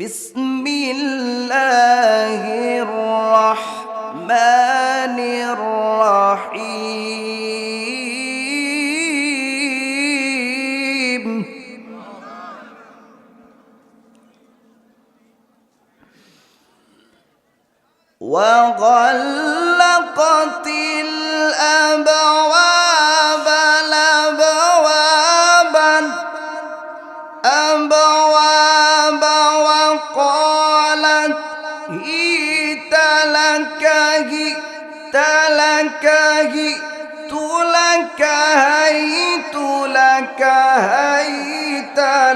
بسم الله الرحمن الرحيم. وغلقت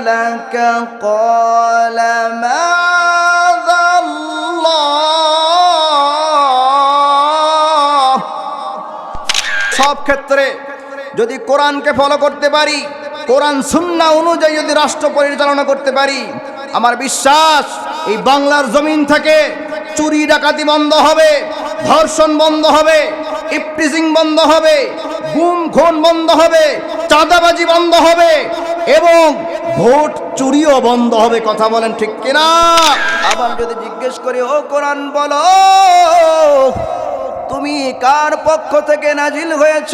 لك قال معاذ الله সব ক্ষেত্রে যদি কোরআনকে ফলো করতে পারি কোরআন সুন্না অনুযায়ী যদি রাষ্ট্র পরিচালনা করতে পারি আমার বিশ্বাস এই বাংলার জমিন থেকে চুরি ডাকাতি বন্ধ হবে ধর্ষণ বন্ধ হবে ইপটিজিং বন্ধ হবে গুম খুন বন্ধ হবে চাঁদাবাজি বন্ধ হবে এবং ভোট চুরিও বন্ধ হবে কথা বলেন ঠিক কিনা আবার যদি জিজ্ঞেস করি ও কোরআন বলো তুমি কার পক্ষ থেকে নাজিল হয়েছ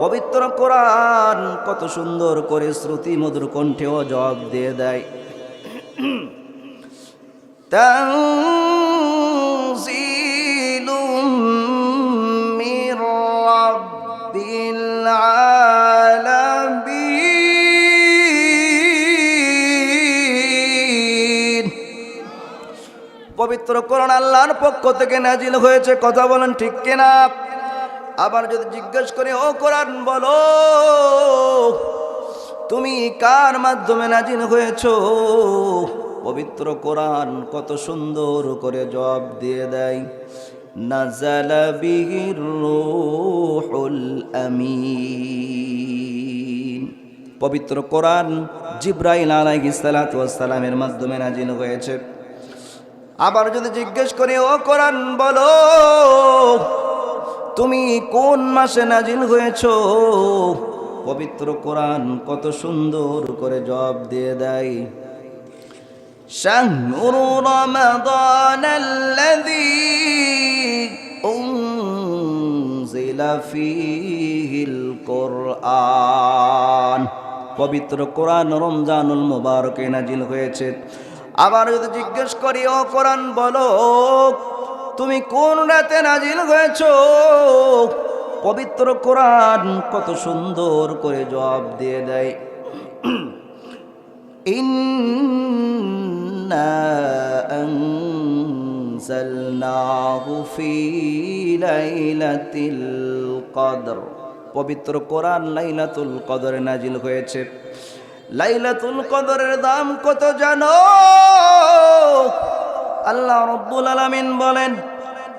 পবিত্র কোরআন কত সুন্দর করে শ্রুতি মধুর কণ্ঠেও জবাব দিয়ে দেয় تنزيل من رب العالمين পবিত্র কোরআন আল্লাহর পক্ষ থেকে নাজিল হয়েছে, কথা বলেন ঠিক কিনা? আবার যদি জিজ্ঞেস করি, ও কোরআন, বলো, তুমি কার মাধ্যমে নাজিল হয়েছো? পবিত্র কোরআন কত সুন্দর করে জবাব দিয়ে দেয়, নাজালা বিহির রূহুল আমিন। পবিত্র কোরআন জিব্রাইল আলাইহিস সালাতু ওয়াস সালামের মাধ্যমে নাজিল হয়েছে। আবার যদি জিজ্ঞেস করি ও কোরআন বলো তুমি কোন মাসে নাজিল হয়েছ পবিত্র কোরআন কত সুন্দর করে জবাব দিয়ে দেয় شهر رمضان الذي أنزل فيه القرآن পবিত্র কোরআন রমজানুল মুবারকে নাজিল হয়েছে আবার যদি জিজ্ঞেস করি ও কোরআন বলো তুমি কোন রাতে নাজিল হয়েছ পবিত্র কোরআন কত সুন্দর করে জবাব দিয়ে দেয় إنا أنزلناه في ليلة القدر পবিত্র কোরআন লাইলাতুল কদরে নাজিল হয়েছে লাইলাতুল কদরের দাম কত জানো? আল্লাহ রব্বুল আলামিন বলেন,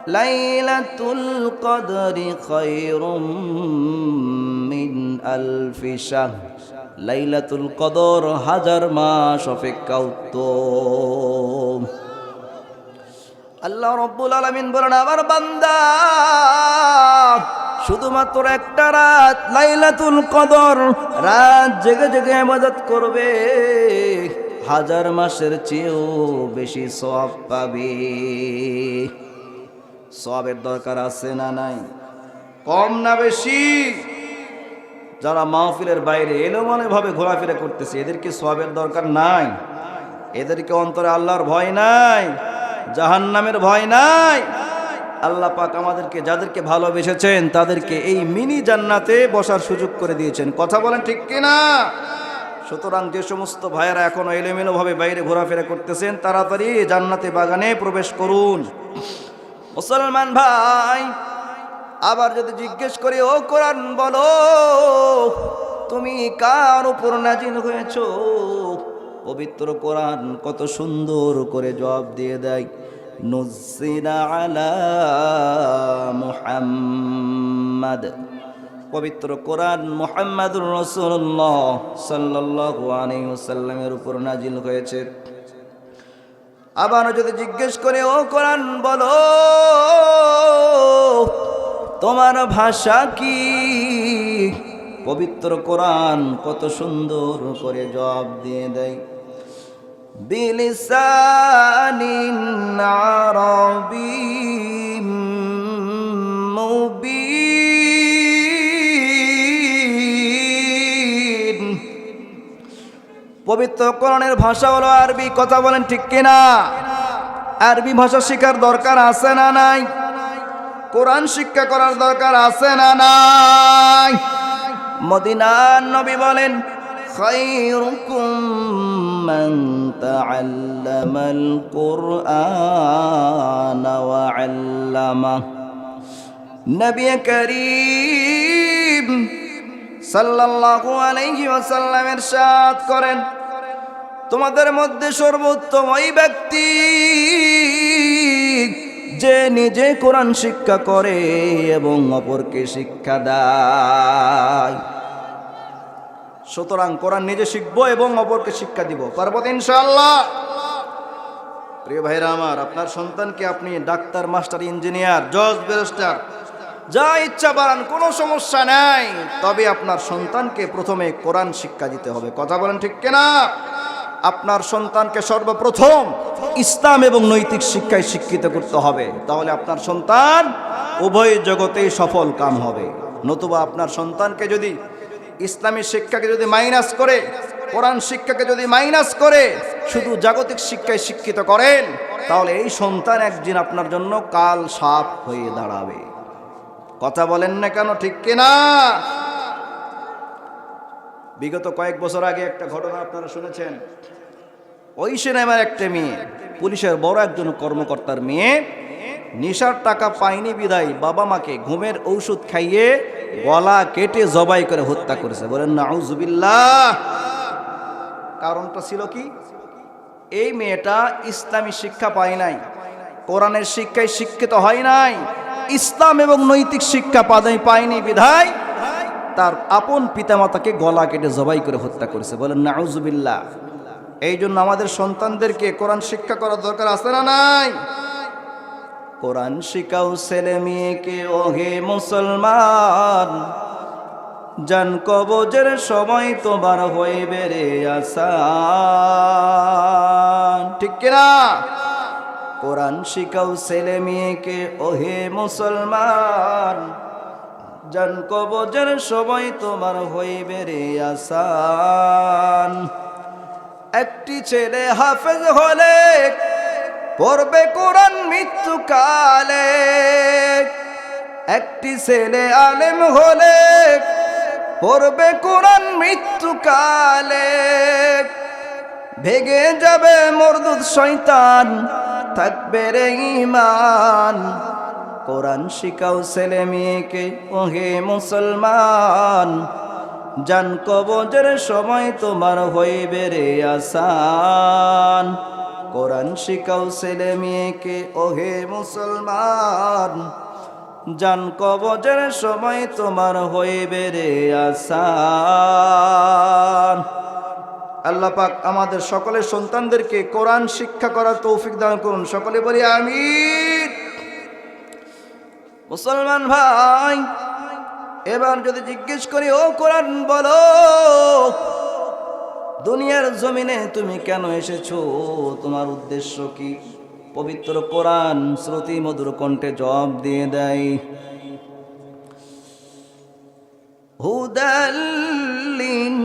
লাইলাতুল কদরি খায়রুম মিন আলফি লাইলাতুল কদর হাজার মাস অপেক্ষা উত্তম। আল্লাহ রব্বুল আলমিন বলেন আবার বান্দা শুধুমাত্র একটা রাত, লাইলাতুল কদর, রাত জেগে জেগে ইবাদত করবে। হাজার মাসের চেয়েও বেশি সব পাবে। সবের দরকার আছে না নাই? কম না বেশি? যারা মাহফিলের বাইরে এলোমানে ভাবে ঘোরাফেরা করতেছে, এদেরকে সবের দরকার নাই। এদেরকে অন্তরে আল্লাহর ভয় নাই, জাহান্নামের ভয় নাই। আল্লাহ পাক আমাদেরকে যাদেরকে ভালোবেসেছেন তাদেরকে এই মিনি জান্নাতে বসার সুযোগ করে দিয়েছেন। কথা বলেন ঠিক কিনা? সুতরাং যে সমস্ত ভাইয়েরা এখনও এলোমেলোভাবে বাইরে ঘোরাফেরা করতেছেন, তাড়াতাড়ি জান্নাতে বাগানে প্রবেশ করুন। মুসলমান ভাই, আবার যদি জিজ্ঞেস করি, ও কোরআন বলো, তুমি কার উপর নাজিল হয়েছ? পবিত্র কোরআন কত সুন্দর করে জবাব দিয়ে দেয়। মুহাম্মাদ। পবিত্র কোরআন মুহাম্মাদুর রাসূলুল্লাহ সাল্লাল্লাহু আলাইহি ওয়াসাল্লামের উপর নাজিল হয়েছে। আবার যদি জিজ্ঞেস করে, ও কোরআন, বলো, তোমার ভাষা কি? পবিত্র কোরআন কত সুন্দর করে জবাব দিয়ে দেয়। بلسان عربي مبين পবিত্র কোরআনের ভাষা হলো আরবি কথা বলেন ঠিক কিনা আরবি ভাষা শেখার দরকার আছে না নাই কোরআন শিক্ষা করার দরকার আছে না নাই মদিনার নবী বলেন خيركم من تعلم القرآن وعلمه নবী করিম সাল্লাল্লাহু আলাইহি ওয়াসাল্লামের সাথ করেন তোমাদের মধ্যে সর্বোত্তম ওই ব্যক্তি যে নিজে কোরআন শিক্ষা করে এবং অপরকে শিক্ষা দেয় সুতরাং কোরআন নিজে শিখব এবং অপরকে শিক্ষা দিব। পারব তো ইনশাআল্লাহ? প্রিয় ভাইরা আমার, আপনার সন্তানকে আপনি ডাক্তার, মাস্টার, ইঞ্জিনিয়ার, জজ, ব্যারিস্টার, যা ইচ্ছা বাড়ান, কোনো সমস্যা নাই। তবে আপনার সন্তানকে প্রথমে কোরআন শিক্ষা দিতে হবে। কথা বলেন ঠিক কেনা? আপনার সন্তানকে সর্বপ্রথম ইসলাম এবং নৈতিক শিক্ষায় শিক্ষিত করতে হবে। তাহলে আপনার সন্তান উভয় জগতেই সফল কাম হবে। নতুবা আপনার সন্তানকে যদি ইসলামী শিক্ষাকে যদি মাইনাস করে, কোরআন শিক্ষাকে যদি মাইনাস করে, শুধু জাগতিক শিক্ষায় শিক্ষিত করেন, তাহলে এই সন্তান একদিন আপনার জন্য কাল সাপ হয়ে দাঁড়াবে। কথা বলেন না কেন, ঠিক কিনা? বিগত কয়েক বছর আগে একটা ঘটনা আপনারা শুনেছেন। ওই সিনেমার একটা মেয়ে, পুলিশের বড় একজন কর্মকর্তার মেয়ে, নিশার টাকা পায়নি বিদায়, বাবা মাকে ঘুমের ঔষধ খাইয়ে গলা কেটে জবাই করে হত্যা করেছে। বলেন না আউজুবিল্লাহ কারণটা ছিল কি? এই মেয়েটা ইসলামী শিক্ষা পায় নাই, কোরআনের শিক্ষায় শিক্ষিত হয় নাই, ইসলাম এবং নৈতিক শিক্ষা পাদাই পায়নি, বিধায় তার আপন পিতামাতাকে গলা কেটে জবাই করে হত্যা করেছে। বলেন না আউজুবিল্লাহ এই জন্য আমাদের সন্তানদেরকে কোরআন শিক্ষা করার দরকার আছে না নাই? কোরআন শিখাও ছেলে মেয়েকে, ওহে মুসলমান। জান কবজের সময় তোমার হয়ে বেড়ে আসা। ঠিক কিনা? কোরআন শিখাও ছেলে মেয়েকে, ওহে মুসলমান। জান কবজের সময় তোমার হয়ে বেড়ে আসান একটি ছেলে হাফেজ হলে পড়বে কোরআন মৃত্যুকালে। একটি ছেলে আলেম হলে পড়বে কোরআন মৃত্যুকালে। ভেগে যাবে মরদুদ শয়তান, থাকবে রে ইমান কোরআন শিখাও ছেলে মেয়েকে, ওহে মুসলমান। জান কবজের সময় তোমার হইবে রে আসান। কোরআন শিখাও ছেলে মেয়েকে, ওহে মুসলমান। জান কবজের সময় তোমার হইবে রে আসান। আল্লাহ পাক আমাদের সকলের সন্তানদেরকে কোরআন শিক্ষা করার তৌফিক দান করুন। সকলে বলি আমি মুসলমান ভাই, এবার যদি জিজ্ঞেস করি, ও কোরআন বলো দুনিয়ার জমিনে তুমি কেন এসেছ? তোমার উদ্দেশ্য কি? পবিত্র কোরআন শ্রুতি মধুর কণ্ঠে জবাব দিয়ে দেয় হুদাল্লিন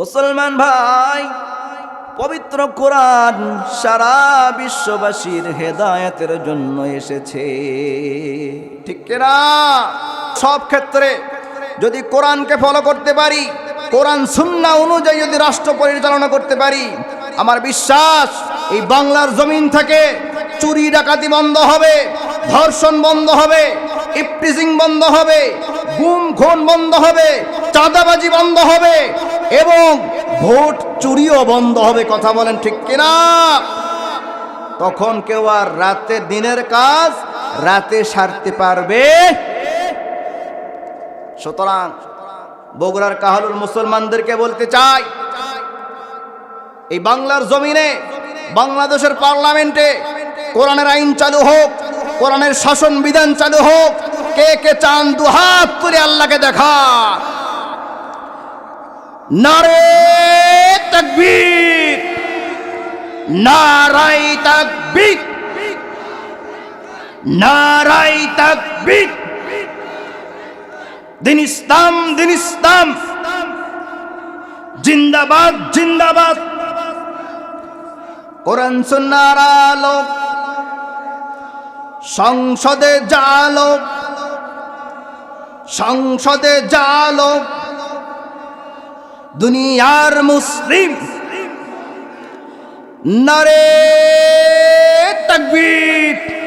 মুসলমান ভাই, পবিত্র কোরআন সারা বিশ্ববাসীর হেদায়তের জন্য এসেছে। ঠিক কিনা? সব ক্ষেত্রে যদি কোরআনকে ফলো করতে পারি, কোরআন সুন্না অনুযায়ী যদি রাষ্ট্র পরিচালনা করতে পারি, আমার বিশ্বাস এই বাংলার জমিন থেকে চুরি, ডাকাতি বন্ধ হবে, ধর্ষণ বন্ধ হবে ইপটিজিং বন্ধ হবে, গুম, খুন বন্ধ হবে, চাঁদাবাজি বন্ধ হবে এবং ভোট চুরিও বন্ধ হবে, কথা বলেন ঠিক কিনা? তখন কেউ আর রাতে দিনের কাজ, রাতে সারতে পারবে? সুতরাং বগুড়ার কাহালুর মুসলমানদেরকে বলতে চাই, এই বাংলার জমিনে, বাংলাদেশের পার্লামেন্টে কোরআনের আইন চালু হোক, কোরআনের শাসন বিধান চালু হোক, কে কে চান দুহাত করে আল্লাহকে দেখা। নারে তকবীর। নারাই তকবীর। নারাই তকবীর। দিন ইসলাম দিন ইসলাম। জিন্দাবাদ জিন্দাবাদ। কোরআন সুন্নার আলো সংসদে জালো সংসদে জালো দুনিয়ার মুসলিম। নারে তকবীর।